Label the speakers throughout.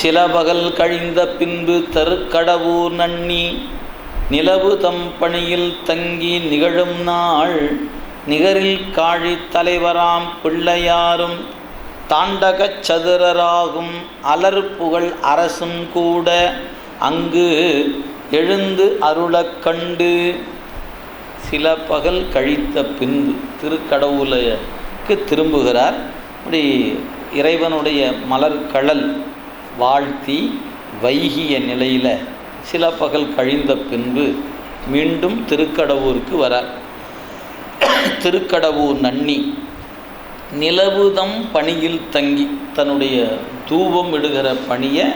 Speaker 1: சில பகல் கழிந்த பின்பு தருக்கடவூர் நன்னி நிலவு தம் பணியில் தங்கி நிகழும் நாள் நிகரில் காழி தலைவராம் பிள்ளையாரும் தாண்டகச் சதுரராகும் அலர் புகழ் அரசும் கூட அங்கு எழுந்து அருளக் கண்டு சில பகல் கழித்த பின்பு திருக்கடவுளுக்கு திரும்புகிறார். இப்படி இறைவனுடைய மலர் கழல் வாழ்த்தி வைகிய நிலையில் சில பகல் கழிந்த பின்பு மீண்டும் திருக்கடவூருக்கு வரார். திருக்கடவூர் நன்னி நிலவுதம் பணியில் தங்கி தன்னுடைய தூபம் இடுகிற பணியை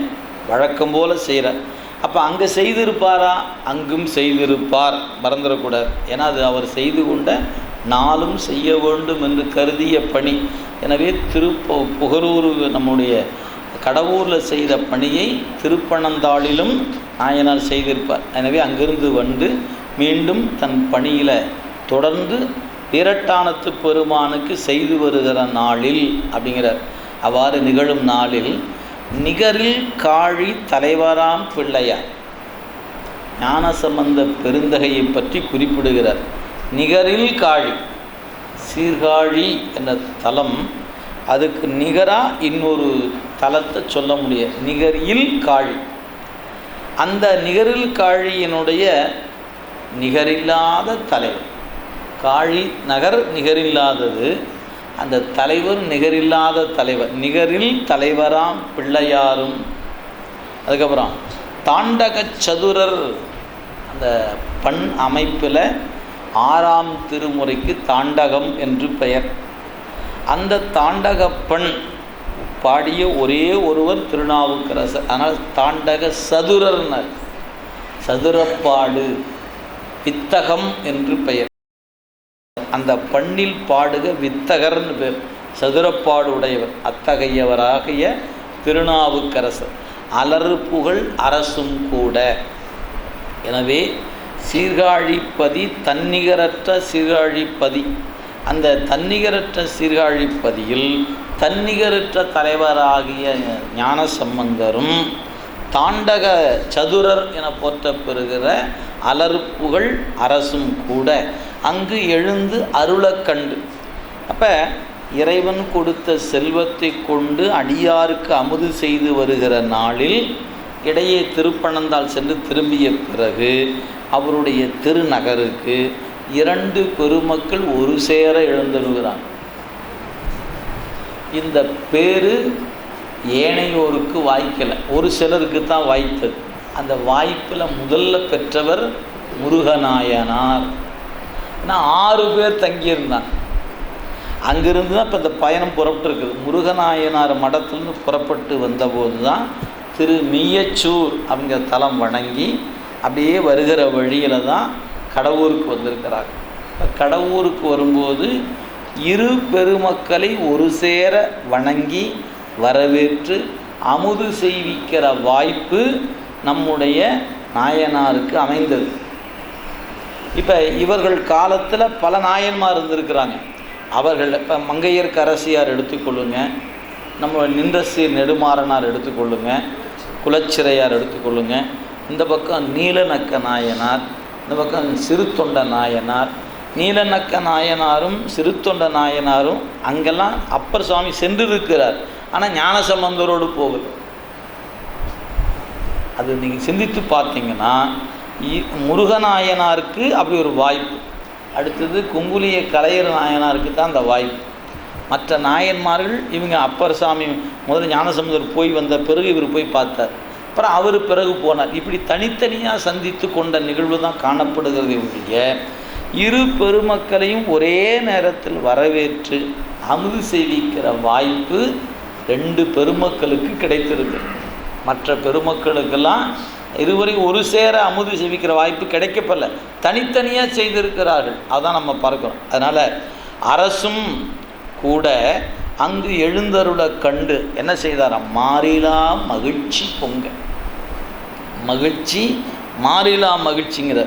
Speaker 1: வழக்கம் போல் செய்கிறார் அப்போ அங்கே செய்திருப்பாரா? அங்கும் செய்திருப்பார். மறந்துடக்கூடாது. ஏன்னா அது அவர் செய்து கொண்ட நாளும் செய்ய வேண்டும் என்று கருதிய பணி. எனவே திருப்ப புகரூர் நம்முடைய கடவுரில் செய்த பணியை திருப்பனந்தாளிலும் நாயனார் செய்திருப்பார். எனவே அங்கிருந்து வந்து மீண்டும் தன் பணியில் தொடர்ந்து இரட்டானத்து பெருமானுக்கு செய்து வருகிற நாளில் அப்படிங்கிறார். அவ்வாறு நிகழும் நாளில் நிகரில் காழி தலைவராம் பிள்ளையார் ஞானசம்பந்த பெருந்தகையை பற்றி குறிப்பிடுகிறார். நிகரில் காழி சீர்காழி என்ற தலம் அதுக்கு நிகராக இன்னொரு தலத்தை சொல்ல முடியாது. நிகரில் காழி. அந்த நிகரில் காழியினுடைய நிகரில்லாத தலைவர். காழி நகர் நிகரில்லாதது. அந்த தலைவர் நிகரில்லாத தலைவர். நிகரில் தலைவராம் பிள்ளையாரும். அதுக்கப்புறம் தாண்டக சதுரர் அந்த பண் அமைப்பில் ஆறாம் திருமுறைக்கு தாண்டகம் என்று பெயர். அந்த தாண்டக பண் பாடிய ஒரே ஒருவர் திருநாவுக்கரசர். ஆனால் தாண்டக சதுரர்னர். சதுரப்பாடு வித்தகம் என்று பெயர். அந்த பண்ணில் பாடுக வித்தகர்னு பேர் சதுரப்பாடு உடையவர். அத்தகையவராகிய திருநாவுக்கரசர். அலறு புகழ் அரசும் கூட. எனவே சீர்காழிப்பதி தன்னிகரற்ற சீர்காழிப்பதி. அந்த தன்னிகரற்ற சீர்காழிப்பதியில் தன்னிகரற்ற தலைவராகிய ஞான சம்பந்தரும் தாண்டக சதுரர் என போற்றப்பெறுகிற அலறுப்புகள் அரசும் கூட அங்கு எழுந்து அருளக்கண்டு அப்போ இறைவன் கொடுத்த செல்வத்தை கொண்டு அடியாருக்கு அமுது செய்து வருகிற நாளில் இடையே திருப்பணந்தால் சென்று திரும்பிய பிறகு அவருடைய திருநகருக்கு இரண்டு பெருமக்கள் ஒரு சேர எழுந்தருகிறான் இந்த பேரு ஏனையோருக்கு வாய்க்கலை. ஒரு சிலருக்கு தான் வாய்த்தது அந்த வாய்ப்பில் முதல்ல பெற்றவர் முருகநாயனார். நான் ஆறு பேர் தங்கியிருந்தான். அங்கிருந்து தான் இப்போ இந்த பயணம் புறப்பட்டுருக்குது. முருகநாயனார் மடத்துலேருந்து புறப்பட்டு வந்தபோது தான் திரு மீயச்சூர் அப்படிங்கிற தலம் வணங்கி அப்படியே வருகிற வழியில் தான் கடவுருக்கு வந்திருக்கிறார். இப்ப கடவுருக்கு வரும்போது இரு பெருமக்களை ஒரு சேர வணங்கி வரவேற்று அமுது செய்விக்கிற வாய்ப்பு நம்முடைய நாயனாருக்கு அமைந்தது. இப்போ இவர்கள் காலத்தில் பல நாயன்மார் இருந்திருக்கிறாங்க. அவர்கள் இப்போ மங்கையர்க்கு அரசியார் எடுத்துக்கொள்ளுங்க நம்ம நின்றசீர் நெடுமாறனார் எடுத்துக்கொள்ளுங்க குலச்சிறையார் எடுத்துக்கொள்ளுங்க இந்த பக்கம் நீலநக்க நாயனார் இந்த பக்கம் சிறுத்தொண்ட நாயனார் நீலநக்க நாயனாரும் சிறுத்தொண்ட நாயனாரும் அங்கெல்லாம் அப்பர் சுவாமி சென்றிருக்கிறார். ஆனால் ஞானசம்பந்தரோடு போகுது அது நீங்கள் சிந்தித்து பார்த்தீங்கன்னா இ- முருகநாயனாருக்கு அப்படி ஒரு வாய்ப்பு. அடுத்தது குங்குலிய கலையர் நாயனாருக்கு தான் அந்த வாய்ப்பு. மற்ற நாயன்மார்கள் இவங்க அப்பர் சாமி முதல்ல ஞானசமுதர் போய் வந்த பிறகு இவர் போய் பார்த்தார். அப்புறம் அவர் பிறகு போனார். இப்படி தனித்தனியாக சந்தித்து கொண்ட நிகழ்வு தான் காணப்படுகிறது ஒழிய இரு பெருமக்களையும் ஒரே நேரத்தில் வரவேற்று அமுது செய்விக்கிற வாய்ப்பு ரெண்டு பெருமக்களுக்கு கிடைத்திருக்கு மற்ற பெருமக்களுக்கெல்லாம் இதுவரையும் ஒரு சேர அமுது செவிக்கிற வாய்ப்பு கிடைக்கப்படல. தனித்தனியாக செய்திருக்கிறார்கள். அதான் நம்ம பார்க்குறோம். அதனால் அரசும் கூட அங்கு எழுந்தருள கண்டு என்ன செய்தாராம்? மாறிலா மகிழ்ச்சி பொங்க. மகிழ்ச்சி மாறிலா மகிழ்ச்சிங்கிற